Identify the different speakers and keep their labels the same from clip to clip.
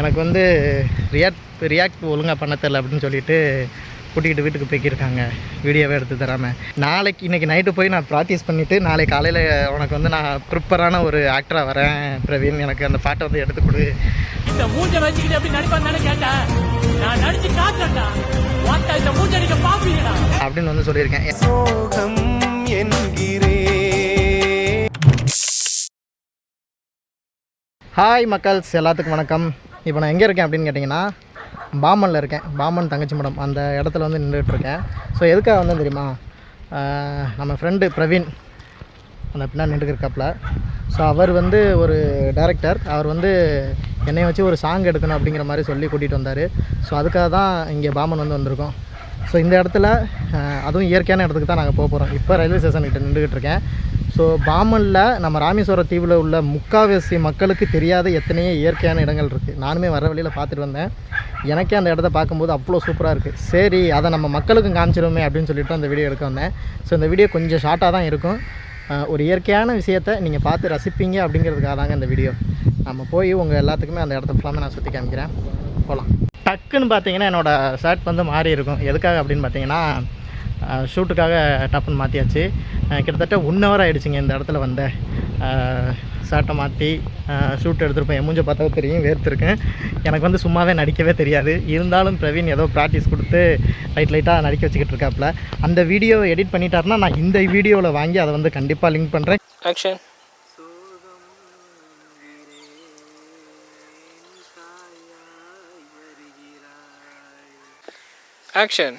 Speaker 1: எனக்கு வந்து react react ஒழுங்காக பண்ண தெரில அப்படின்னு சொல்லிட்டு கூட்டிகிட்டு வீட்டுக்கு போய்க்கிருக்காங்க. வீடியோவே எடுத்து தராமல் நாளைக்கு இன்றைக்கி நைட்டு போய் நான் ப்ராக்டிஸ் பண்ணிவிட்டு நாளை காலையில் உனக்கு வந்து நான் ப்ரிப்பரான ஒரு ஆக்டராக வரேன் பிரவீன். எனக்கு அந்த பாட்டை வந்து எடுத்து கொடு.
Speaker 2: இந்த மூஞ்ச வச்சுக்கிட்டு எப்படி நடிப்பான்னு கேட்டேன் நான் நடிச்சு காட்டுறேன்டா. வாட்டா இந்த மூஞ்ச நீங்க பாப்பீங்கடா.
Speaker 1: அப்படின்னு வந்து சொல்லியிருக்கேன்.
Speaker 3: சோகம் என்கிறே
Speaker 1: ஹாய் மக்கள்ஸ் எல்லாத்துக்கும் வணக்கம். இப்போ நான் எங்கே இருக்கேன் அப்படின்னு கேட்டிங்கன்னா பாமனில் இருக்கேன். பாமன் தங்கச்சி மடம் அந்த இடத்துல வந்து நின்றுட்டுருக்கேன். ஸோ எதுக்காக வந்து தெரியுமா? நம்ம ஃப்ரெண்டு பிரவீன் அந்த பின்னாடி நின்றுட்டு ஸோ அவர் வந்து ஒரு டேரக்டர் அவர் வந்து என்னை வச்சு ஒரு சாங் எடுக்கணும் அப்படிங்கிற மாதிரி சொல்லி கூட்டிகிட்டு வந்தார். ஸோ அதுக்காக தான் இங்கே பாமன் வந்து வந்திருக்கோம். ஸோ இந்த இடத்துல அதுவும் இயற்கையான இடத்துக்கு தான் நாங்கள் போக போகிறோம் இப்போ ரயில்வே ஸ்டேஷன் கிட்ட நின்றுக்கிட்டு இருக்கேன் ஸோ பாமனில் நம்ம ராமேஸ்வரம் தீவில் உள்ள முக்காவாசி மக்களுக்கு தெரியாத எத்தனையோ இயற்கையான இடங்கள் இருக்குது நானுமே வர வழியில் பார்த்துட்டு வந்தேன். எனக்கே அந்த இடத்த பார்க்கும்போது அவ்வளோ சூப்பராக இருக்குது சரி அதை நம்ம மக்களுக்கும் காமிச்சிருவோமே அப்படின்னு சொல்லிட்டு அந்த வீடியோ எடுக்க வந்தேன். ஸோ இந்த வீடியோ கொஞ்சம் ஷார்ட்டாக தான் இருக்கும். ஒரு இயற்கையான விஷயத்தை நீங்கள் பார்த்து ரசிப்பீங்க அப்படிங்கிறதுக்காக தாங்க இந்த வீடியோ நம்ம போய் உங்கள் எல்லாத்துக்குமே அந்த இடத்த ஃபுல்லாமே நான் சுற்றி காமிக்கிறேன். போகலாம் டக்குன்னு பார்த்தீங்கன்னா என்னோடய ஷர்ட் வந்து மாறி இருக்கும் எதுக்காக அப்படின்னு பார்த்தீங்கன்னா ஷூட்டுக்காக டப்புன்னு மாற்றியாச்சு கிட்டத்தட்ட ஒன் ஹவர் ஆகிடுச்சிங்க இந்த இடத்துல வந்த. சாட்டை மாற்றி ஷூட் எடுத்துருப்பேன். என் மூஞ்ச பார்த்தா தெரியும் வேர்த்துருக்கேன். எனக்கு வந்து சும்மாவே நடிக்கவே தெரியாது. இருந்தாலும் பிரவீன் ஏதோ ப்ராக்டிஸ் கொடுத்து லைட் லைட்டாக நடிக்க வச்சுக்கிட்டு இருக்காப்புல அந்த வீடியோவை எடிட் பண்ணிட்டாருன்னா நான் இந்த வீடியோவில் வாங்கி அதை வந்து கண்டிப்பாக லிங்க் பண்ணுறேன்
Speaker 2: ஆக்ஷன் ஆக்ஷன்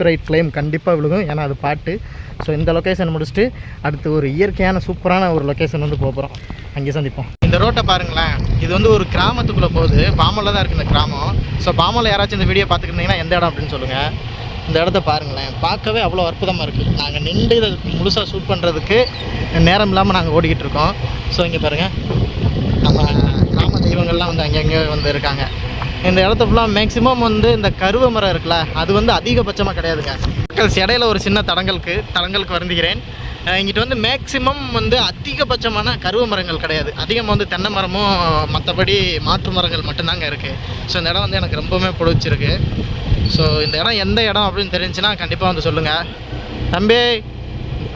Speaker 1: காப்பிரைட் கிளைம் கண்டிப்பாக விழுகும். ஏன்னா அது பாட்டு. ஸோ இந்த லொக்கேஷன் முடிச்சுட்டு அடுத்து ஒரு இயற்கையான சூப்பரான ஒரு லொக்கேஷன் வந்து போக போகிறோம் அங்கே சந்திப்போம். இந்த ரோட்டை பாருங்களேன். இது வந்து ஒரு கிராமத்துக்குள்ளே போகுது. பாமலில் தான் இருக்குது இந்த கிராமம். ஸோ பாமலில் யாராச்சும் இந்த வீடியோ பார்த்துக்கிட்டிங்கன்னா எந்த இடம் அப்படின்னு சொல்லுங்கள் இந்த இடத்த பாருங்களேன். பார்க்கவே அவ்வளோ அற்புதமாக இருக்குது நாங்கள் நின்று இதை முழுசாக ஷூட் பண்ணுறதுக்கு நேரம் இல்லாமல் நாங்கள் ஓடிக்கிட்டு இருக்கோம். ஸோ இங்கே பாருங்கள் நம்ம கிராம தெய்வங்கள்லாம் வந்து அங்கங்கே வந்து இருக்காங்க. இந்த இடத்த ஃபுல்லாக மேக்ஸிமம் வந்து இந்த கருவ மரம் இருக்குல்ல அது வந்து அதிகபட்சமாக கிடையாதுங்க. மக்கள்ஸ் இடையில ஒரு சின்ன தடங்களுக்கு தடங்களுக்கு வருந்துகிறேன். இங்கிட்ட வந்து மேக்ஸிமம் வந்து அதிகபட்சமான கருவ மரங்கள் கிடையாது. அதிகமாக வந்து தென்னை மரமும் மற்றபடி மாற்று மரங்கள் மட்டும்தாங்க இருக்குது ஸோ இந்த இடம் வந்து எனக்கு ரொம்பவுமே பிடிச்சிருக்கு. ஸோ இந்த இடம் எந்த இடம் அப்படின்னு தெரிஞ்சுன்னா கண்டிப்பாக வந்து சொல்லுங்கள் தம்பி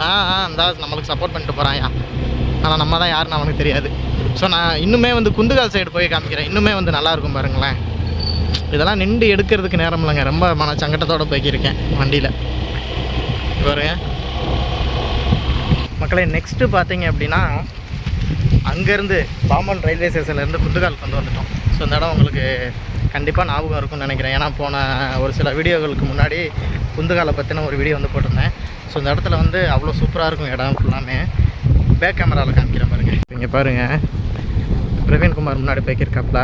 Speaker 1: ஆ ஆ இந்தா நம்மளுக்கு சப்போர்ட் பண்ணிட்டு போகிறாயா ஆனால் நம்ம தான் யாருன்னு அவனுக்கு தெரியாது. ஸோ நான் இன்னுமே வந்து குந்துகால் சைடு போய் காமிக்கிறேன். இன்னுமே வந்து நல்லாயிருக்கும் பாருங்களேன். இதெல்லாம் நின்று எடுக்கிறதுக்கு நேரம் இல்லைங்க ரொம்ப மன சங்கட்டத்தோடு போய்க்கிருக்கேன் வண்டியில். பாருங்க. மக்களே நெக்ஸ்ட்டு பார்த்தீங்க அப்படின்னா அங்கேருந்து பாம்பன் ரயில்வே ஸ்டேஷன்லேருந்து குந்துகாலுக்கு கொண்டு வந்துட்டோம். ஸோ இந்த இடம் உங்களுக்கு கண்டிப்பாக ஞாபகம் இருக்கும்னு நினைக்கிறேன். ஏன்னா போன ஒரு சில வீடியோகளுக்கு முன்னாடி குந்துகாலை பற்றின ஒரு வீடியோ வந்து போட்டிருந்தேன். ஸோ இந்த இடத்துல வந்து அவ்வளோ சூப்பராக இருக்கும் இடம் ஃபுல்லாமே பேக் கேமராவில் காமிக்கிறேன் பாருங்கள் இங்கே பாருங்கள் பிரவீன்குமார் முன்னாடி போய்க்கிருக்காப்புல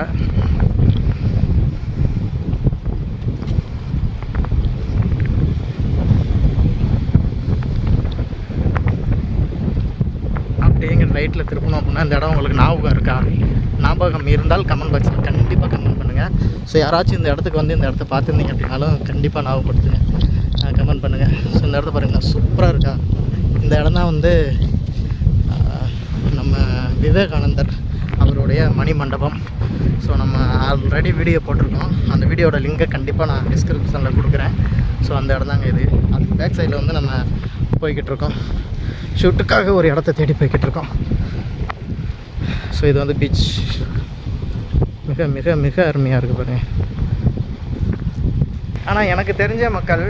Speaker 1: அப்படியே ரைட்டில் திருப்பணும் அப்படின்னா இந்த இடம் உங்களுக்கு ஞாபகம் இருக்கா? ஞாபகம் இருந்தால் கமெண்ட் பாக்ஸில் கண்டிப்பாக கமெண்ட் பண்ணுங்கள் ஸோ யாராச்சும் இந்த இடத்துக்கு வந்து இந்த இடத்த பார்த்துருந்தீங்க அப்படின்னாலும் கண்டிப்பாக ஞாபகப்படுத்துங்க. கமெண்ட் பண்ணுங்கள் ஸோ இந்த இடத்த பாருங்கள் சூப்பராக இருக்கா? இந்த இடம் தான் வந்து நம்ம விவேகானந்தர் அவருடைய மணி மண்டபம் ஸோ நம்ம ஆல்ரெடி வீடியோ போட்டிருக்கோம். அந்த வீடியோட லிங்கை கண்டிப்பாக நான் டிஸ்கிரிப்ஷனில் கொடுக்குறேன். ஸோ அந்த இடம் தாங்க இது. அதுக்கு பேக் சைடில் வந்து நம்ம போய்கிட்டு இருக்கோம். ஷூட்டுக்காக ஒரு இடத்த தேடி போய்கிட்டு இருக்கோம். ஸோ இது வந்து பீச் மிக மிக மிக அருமையாக இருக்குது பாருங்க. ஆனால் எனக்கு தெரிஞ்ச மக்கள்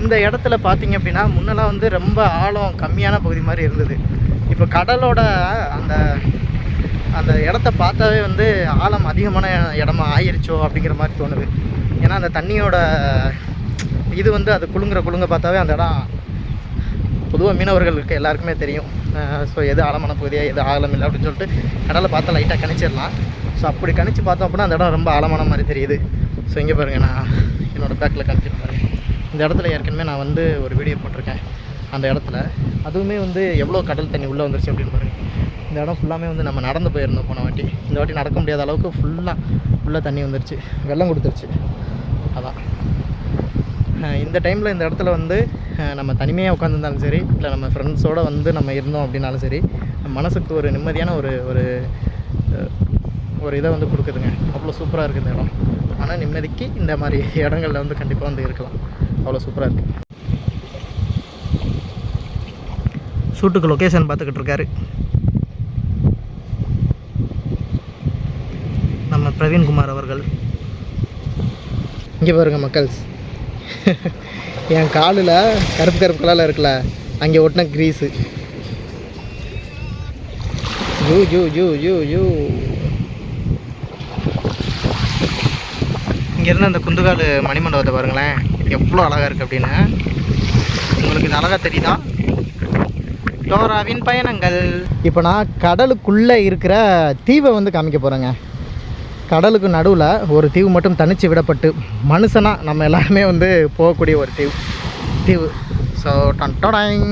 Speaker 1: இந்த இடத்துல பார்த்தீங்க அப்படின்னா முன்னெல்லாம் வந்து ரொம்ப ஆழம் கம்மியான பகுதி மாதிரி இருந்தது. இப்போ கடலோட அந்த அந்த இடத்த பார்த்தாவே வந்து ஆழம் அதிகமான இடமா ஆயிருச்சோ அப்படிங்கிற மாதிரி தோணுது. ஏன்னா அந்த தண்ணியோட இது வந்து அது குழுங்குற குலுங்க பார்த்தாவே அந்த இடம் பொதுவாக மீனவர்களுக்கு எல்லாருக்குமே தெரியும். ஸோ எது ஆழமான பகுதியாக எது ஆழம் இல்லை அப்படின்னு சொல்லிட்டு கடலை பார்த்தா லைட்டாக கணிச்சிடலாம். ஸோ அப்படி கணிச்சு பார்த்தோம் அப்படின்னா அந்த இடம் ரொம்ப ஆழமான மாதிரி தெரியுது. ஸோ இங்கே பாருங்கள் நான் என்னோடய பேக்கில் கணிச்சிட்டு பாருங்க. இந்த இடத்துல ஏற்கனவே நான் வந்து ஒரு வீடியோ போட்டிருக்கேன். அந்த இடத்துல. அதுவுமே வந்து எவ்வளோ கடல் தண்ணி உள்ளே வந்துருச்சு அப்படின்னு பாருங்கள் இந்த இடம் ஃபுல்லாமே வந்து நம்ம நடந்து போயிருந்தோம் போன வாட்டி. இந்த வாட்டி நடக்க முடியாத அளவுக்கு ஃபுல்லாக உள்ளே தண்ணி வந்துருச்சு. வெள்ளம் கொடுத்துருச்சு. அதான். இந்த டைமில் இந்த இடத்துல வந்து நம்ம தனிமையாக உட்காந்துருந்தாலும் சரி இல்லை நம்ம ஃப்ரெண்ட்ஸோடு வந்து நம்ம இருந்தோம் அப்படின்னாலும் சரி மனசுக்கு ஒரு நிம்மதியான ஒரு ஒரு ஒரு இதை வந்து கொடுக்குதுங்க. அவ்வளோ சூப்பராக இருக்குது இந்த இடம். ஆனால் நிம்மதிக்கு இந்த மாதிரி இடங்களில் வந்து கண்டிப்பாக வந்து இருக்கலாம். அவ்வளோ சூப்பராக இருக்குது ஷூட்டுக்கு லொக்கேஷன் பார்த்துக்கிட்டு இருக்காரு. நம்ம பிரவீன்குமார் அவர்கள். இங்கே பாருங்கள் மக்கள்ஸ். என் காலில் கருப்பு கருப்பு கலரில் இருக்குல்ல அங்கே ஒட்டின க்ரீஸு யூ ஜூ ஜூ யூ யூ இங்கேருந்து அந்த குந்துகால் மணிமண்டபத்தை பாருங்களேன். எவ்வளோ அழகாக இருக்குது அப்படின்னு. உங்களுக்கு இது அழகாக தெரியுதா? டோராவின் பயணங்கள். இப்போ நான் கடலுக்குள்ளே இருக்கிற தீவை வந்து காமிக்க போகிறேங்க கடலுக்கு நடுவில் ஒரு தீவு மட்டும் தனித்து விடப்பட்டு மனுஷனாக நம்ம எல்லாருமே வந்து போகக்கூடிய ஒரு தீவு. தீவு. ஸோ டொடாங்.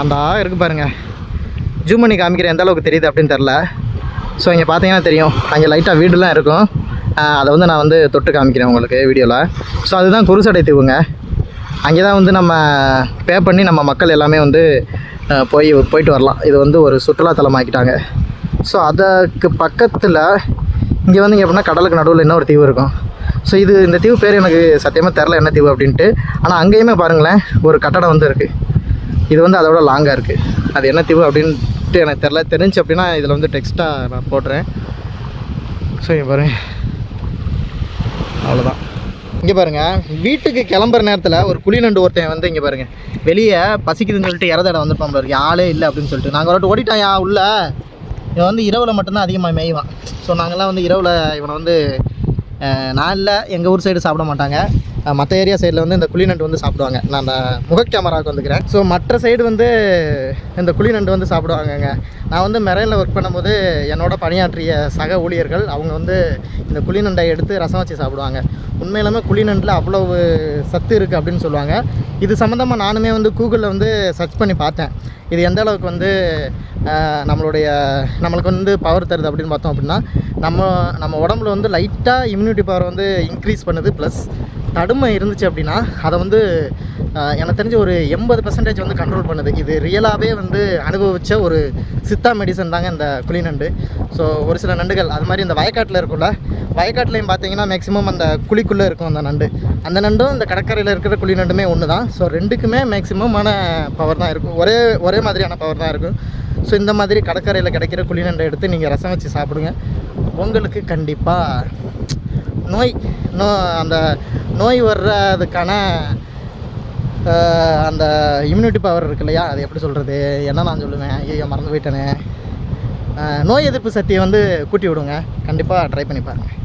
Speaker 1: அந்த இருக்கு பாருங்கள் ஜூம் பண்ணி காமிக்கிற எந்த அளவுக்கு தெரியுது அப்படின்னு தெரில. ஸோ இங்கே பார்த்தீங்கன்னா தெரியும். அங்கே லைட்டாக வீடுலாம் இருக்கும். அதை வந்து நான் வந்து தொட்டு காமிக்கிறேன் உங்களுக்கு வீடியோவில் ஸோ அதுதான் குருசடை தீவுங்க. அங்கே தான் வந்து நம்ம பே பண்ணி நம்ம மக்கள் எல்லாமே வந்து போய் போயிட்டு வரலாம். இது வந்து ஒரு சுற்றுலாத்தலம் ஆக்கிட்டாங்க ஸோ அதற்கு பக்கத்தில் இங்கே வந்து இங்கே எப்படின்னா கடலுக்கு நடுவில் இன்னொரு தீவு இருக்கும். ஸோ இது இந்த தீவு பேர் எனக்கு சத்தியமாக தெரில என்ன தீவு அப்படின்ட்டு. ஆனால் அங்கேயுமே பாருங்களேன் ஒரு கட்டடம் வந்து இருக்குது இது வந்து அதோட லாங்காக இருக்குது அது என்ன தீவு அப்படின்ட்டு எனக்கு தெரில தெரிஞ்சு அப்படின்னா இதில் வந்து டெக்ஸ்ட்டாக நான் போடுறேன் ஸோ இங்கே பாருங்க. அவ்வளோதான் இங்கே பாருங்கள் வீட்டுக்கு கிளம்புற நேரத்தில் ஒரு குழி நண்டு ஒருத்தன் வந்து இங்கே பாருங்கள் வெளியே பசிக்குதுன்னு சொல்லிட்டு இறதடை வந்துருப்பான் பாருங்க. ஆளே இல்லை அப்படின்னு சொல்லிட்டு. நாங்கள் ஒரு ஓடிட்டாயா யா உள்ள. இவன் வந்து இரவில் மட்டும்தான் அதிகமாக மேய்வான். ஸோ நாங்கள்லாம் வந்து இரவில் இவனை வந்து அஹ், நான் இல்லை எங்கள் ஊர் சைடு சாப்பிட மாட்டாங்க. மற்ற ஏரியா சைடில் வந்து இந்த குழி நண்டு வந்து சாப்பிடுவாங்க. நான் அந்த முக கேமராவுக்கு வந்துக்கிறேன். ஸோ மற்ற சைடு வந்து இந்த குழி நண்டு வந்து சாப்பிடுவாங்கங்க. நான் வந்து மெரைனில் ஒர்க் பண்ணும்போது என்னோட பணியாற்றிய சக ஊழியர்கள் அவங்க வந்து இந்த குழி நண்டை எடுத்து ரசம் வச்சு சாப்பிடுவாங்க. உண்மையிலுமே குழி நண்டில் அவ்வளவு சத்து இருக்குது அப்படின்னு சொல்லுவாங்க. இது சம்மந்தமாக நானுமே வந்து கூகுளில் வந்து சர்ச் பண்ணி பார்த்தேன். இது எந்த அளவுக்கு வந்து நம்மளுடைய நம்மளுக்கு வந்து பவர் தருது அப்படின்னு பார்த்தோம் அப்படின்னா நம்ம நம்ம உடம்புல வந்து லைட்டாக இம்யூனிட்டி பவர் வந்து இன்க்ரீஸ் பண்ணுது ப்ளஸ் தடுமை இருந்துச்சு அப்படின்னா அதை வந்து எனக்கு தெரிஞ்ச ஒரு எண்பது பர்சன்டேஜ் வந்து கண்ட்ரோல் பண்ணுது. இது ரியலாகவே வந்து அனுபவித்த ஒரு சித்தா மெடிசன் தாங்க இந்த குழி நண்டு ஸோ ஒரு சில நண்டுகள் அது மாதிரி இந்த வயக்காட்டில் இருக்கும்ல வயக்காட்டிலையும் பார்த்தீங்கன்னா மேக்ஸிமம் அந்த குழிக்குள்ளே இருக்கும் அந்த நண்டு. அந்த நண்டும் இந்த கடற்கரையில் இருக்கிற குழி நண்டுமே ஒன்று தான் ஸோ ரெண்டுக்குமே மேக்ஸிமமான பவர் தான் இருக்கும். ஒரே ஒரே மாதிரியான பவர் தான் இருக்கும். ஸோ இந்த மாதிரி கடற்கரையில் கிடைக்கிற குழி நண்டை எடுத்து நீங்கள் ரசம் வச்சு சாப்பிடுங்க. உங்களுக்கு கண்டிப்பாக நோய் நோ அந்த நோய் வர்றதுக்கான அந்த இம்யூனிட்டி பவர் இருக்கு இல்லையா? அது எப்படி சொல்கிறது என்ன நான் சொல்லுவேன். ஐயோ மறந்து போயிட்டேனே. நோய் எதிர்ப்பு சக்தியை வந்து கூட்டி விடுங்க. கண்டிப்பாக ட்ரை பண்ணி பாருங்கள்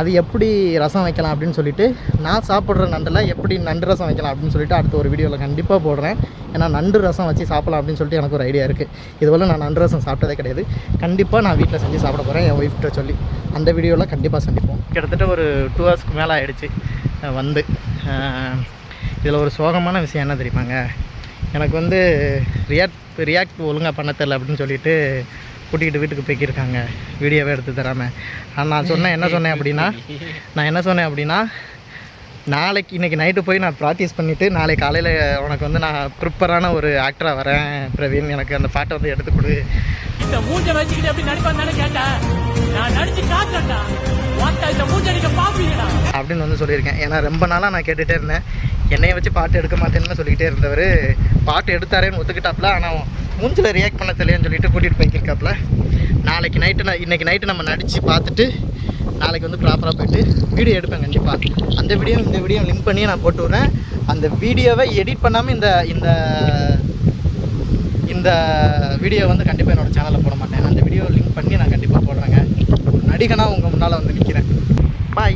Speaker 1: அது எப்படி ரசம் வைக்கலாம் அப்படின்னு சொல்லிட்டு நான் சாப்பிட்ற நண்டில் எப்படி நண்டு ரசம் வைக்கலாம் அப்படின்னு சொல்லிட்டு அடுத்த ஒரு வீடியோவில் கண்டிப்பாக போடுறேன். ஏன்னா நண்டு ரசம் வச்சு சாப்பிடலாம் அப்படின்னு சொல்லிட்டு எனக்கு ஒரு ஐடியா இருக்குது இதுவரை நான் நண்டு ரசம் சாப்பிட்டதே கிடையாது. கண்டிப்பாக நான் வீட்டில் செஞ்சு சாப்பிட போகிறேன் என் ஒய்ஃப்கிட்ட சொல்லி. அந்த வீடியோவில் கண்டிப்பாக சந்திப்போம். கிட்டத்தட்ட ஒரு டூ ஹவர்ஸ்க்கு மேலே ஆகிடுச்சு வந்து. இதில் ஒரு சோகமான விஷயம் என்ன தெரியுமாங்க? எனக்கு வந்து ரியாக்ட் ரியாக்ட் ஒழுங்காக பண்ண தெரில அப்படின்னு சொல்லிட்டு கூட்டிகிட்டு வீட்டுக்கு போய்க்கிருக்காங்க. வீடியோவே எடுத்து தராமல் ஆனால் நான் சொன்னேன் என்ன சொன்னேன் அப்படின்னா நான் என்ன சொன்னேன் அப்படின்னா நாளைக்கு இன்றைக்கி நைட்டு போய் நான் ப்ராக்டிஸ் பண்ணிவிட்டு நாளைக்கு காலையில் உனக்கு வந்து நான் ப்ரிப்பரான ஒரு ஆக்டராக வரேன் பிரவீன். எனக்கு அந்த பாட்டை வந்து எடுத்து கொடு.
Speaker 2: இந்த மூஞ்சை வச்சுக்கிட்டு எப்படி நடிப்பான்னு கேட்டேன். நான் நடிச்சு காட்டுறேன்டா. மூஞ்ச
Speaker 1: அப்படின்னு வந்து சொல்லியிருக்கேன். ஏன்னா ரொம்ப நாளாக நான் கேட்டுகிட்டே இருந்தேன். என்னையை வச்சு பாட்டு எடுக்க மாட்டேன்னு சொல்லிக்கிட்டே இருந்தவர். பாட்டு எடுத்தாரேன்னு ஒத்துக்கிட்டாப்புல. ஆனால் மூஞ்சில் ரியாக்ட் பண்ண தெரியலன்னு சொல்லிட்டு கூட்டிகிட்டு போய்க்கிருக்காப்புல. நாளைக்கு நைட்டு நான் இன்றைக்கி நைட்டு நம்ம நடித்து பார்த்துட்டு நாளைக்கு வந்து ப்ராப்பராக போயிட்டு வீடியோ எடுப்பேன் கண்டிப்பாக அந்த வீடியோ இந்த வீடியோ லிங்க் பண்ணி நான் போட்டு விட்றேன். அந்த வீடியோவை எடிட் பண்ணாமல் இந்த இந்த இந்த வீடியோ வந்து கண்டிப்பாக என்னோட சேனலில் போட மாட்டேன். அந்த வீடியோ லிங்க் பண்ணி நான் கண்டிப்பாக போடுறேங்க. ஒரு நடிகனாக உங்கள் முன்னால் வந்து நிற்கிறேன் பாய்